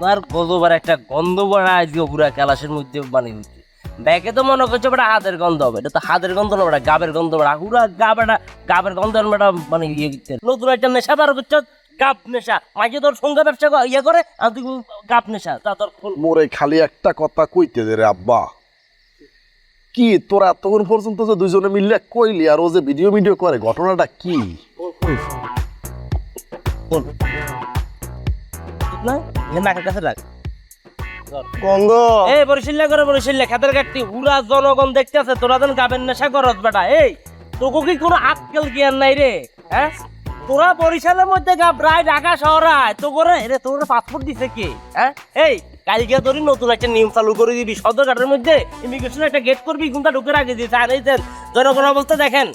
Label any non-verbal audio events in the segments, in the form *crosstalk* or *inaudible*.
আপনার গজবার একটা গন্ধ বাড়া আজকে পুরা ক্যালাসের মধ্যে বানিয়ে হচ্ছে ব্যাগে তো মনে করছে বেটা হাতের গন্ধ হবে এটা তো হাতের গন্ধ না বেটা গাবের গন্ধ বেটা পুরা গা বেটা গাবের গন্ধ বেটা মানে ইয়ে করতে নতুন একটা নেশা বার করছ গাপ নেশা। মাঝে তোর সঙ্গে ব্যবসা ইয়ে করে আর তুই গাপ নেশা তা তোর ফুল- মোরে খালি একটা কথা কইতে দে রে আব্বা। কি তোরা এতক্ষণ পর্যন্ত যে দুজনে মিললে কইলি আর ও যে ভিডিও ভিডিও করে ঘটনাটা কি? ফুল। ঠিক নাকের কাছে রাখ। গঙ্গ। এই বরিশিল্লা করে বরিশিল্লা খাতের কাটতি পুরা জনগণ দেখতেছে তোরা যেন নেশা করত বেটা। এই তোকে কি কোনো জ্ঞান নাই রে হ্যাঁ? তোরা বরিশালের মধ্যে ঢাকা শহরায় তো করে রে তোর পাসপোর্ট দিছে কে হ্যাঁ? এই কালকে তোরই নতুন একটা নিয়ম চালু করে দিবি সদরঘাটের মধ্যে একটা গেট করবি ঢুকে রাখে দিয়েছে আর এই জনগণ অবস্থা দেখেন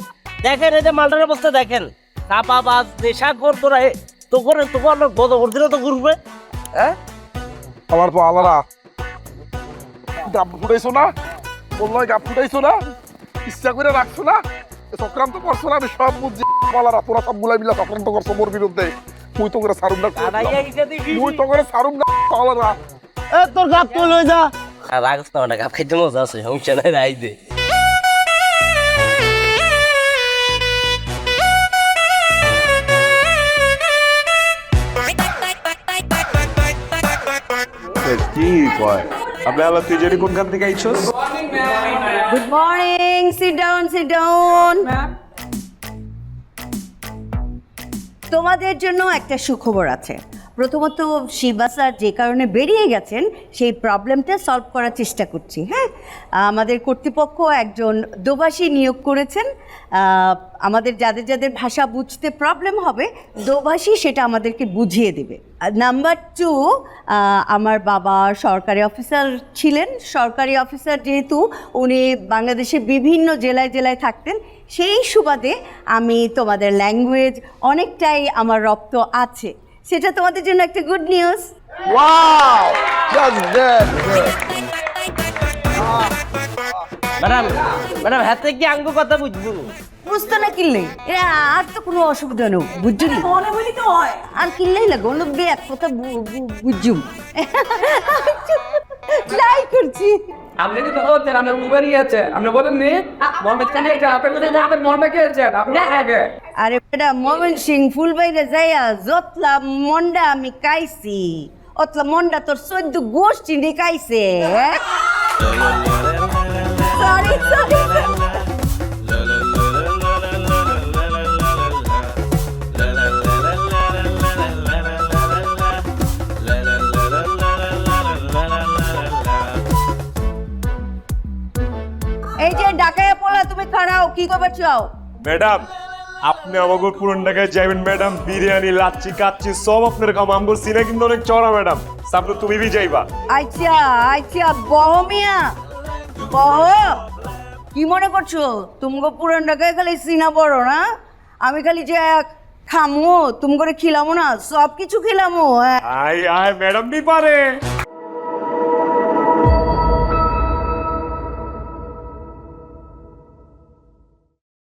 দেখেন এই যে মালটার অবস্থা দেখেন। চাপা বাজ নেশা কর তোরা তো করে তো করে গত করছিল তো ঘুরবে। হ্যাঁ? আমার পা আলারা গাপ ফুটাইছো না? বললাই গাপ ফুটাইছো না? ইচ্ছা করে রাখছো না? চক্রান্ত করছ না? আমি সব বুঝছি। আলারা তোরা সব গুলাই মিলা চক্রান্ত করছ মোর বিরুদ্ধে। মুই তো করে সারুম না। মুই তো করে সারুম না আলারা এ তোর গাপ তুই লই যা। আর না গাপ খাইতে মজা আছে সমস্যা নাই রাই দে কি কয়? আপনি আবার তুই যদি কোনখান থেকে আইছস? Good morning sit down sit down তোমাদের জন্য একটা সুখবর আছে। প্রথমত শিবা স্যার যে কারণে বেরিয়ে গেছেন, সেই প্রবলেমটা সলভ করার চেষ্টা করছি হ্যাঁ? আমাদের কর্তৃপক্ষ একজন দোভাষী নিয়োগ করেছেন। আমাদের যাদের যাদের ভাষা বুঝতে প্রবলেম হবে দোভাষী সেটা আমাদেরকে বুঝিয়ে দেবে। নাম্বার টু আমার বাবা সরকারি অফিসার ছিলেন। সরকারি অফিসার যেহেতু, উনি বাংলাদেশের বিভিন্ন জেলায় জেলায় থাকতেন, সেই সুবাদে আমি তোমাদের ল্যাঙ্গুয়েজ অনেকটাই আমার রপ্ত আছে। সেটা তোমাদের জন্য একটা good news wow just that madam madam হাতে কি আঙ্গু কথা বুঝব? বুঝতো না কিনলে। এ আর তো কোনো অসুবিধা নেই বুঝছ নি? আর কিনলেই লাগো লোক এক কথা বুঝুম। *laughs* ট্রাই করছি। আপনি কিন্তু হচ্ছেন আপনার উবেরই আছে আপনি বলেন নি মোহাম্মদ খান এটা আপনার কোথায় যাবেন মোহাম্মদ কে আছেন আপনি আগে আরে বেটা সিং যাইয়া যতলা মন্ডা আমি কাইছি অতলা মন্ডা তোর চোদ্দ গোষ্ঠী নি কাইছে *laughs* এই যে ডাকায়া পোলা তুমি খাড়াও কি করবার চাও? ম্যাডাম আপনি আমাকে পুরন ঢাকায় যাবেন ম্যাডাম। বিরিয়ানি লাচ্ছি কাচ্ছি সব আপনার কাম। আমগো সিনে কিন্তু অনেক চড়া ম্যাডাম। সামনে তুমি বি যাইবা। আচ্ছা আচ্ছা বহমিয়া বহ কি মনে করছ? তুমগো পুরন ঢাকায় খালি সিনা বড় না? আমি খালি যে খামো তুম করে খিলামো না সব কিছু খিলামো হ্যাঁ। আই আই ম্যাডাম নি পারে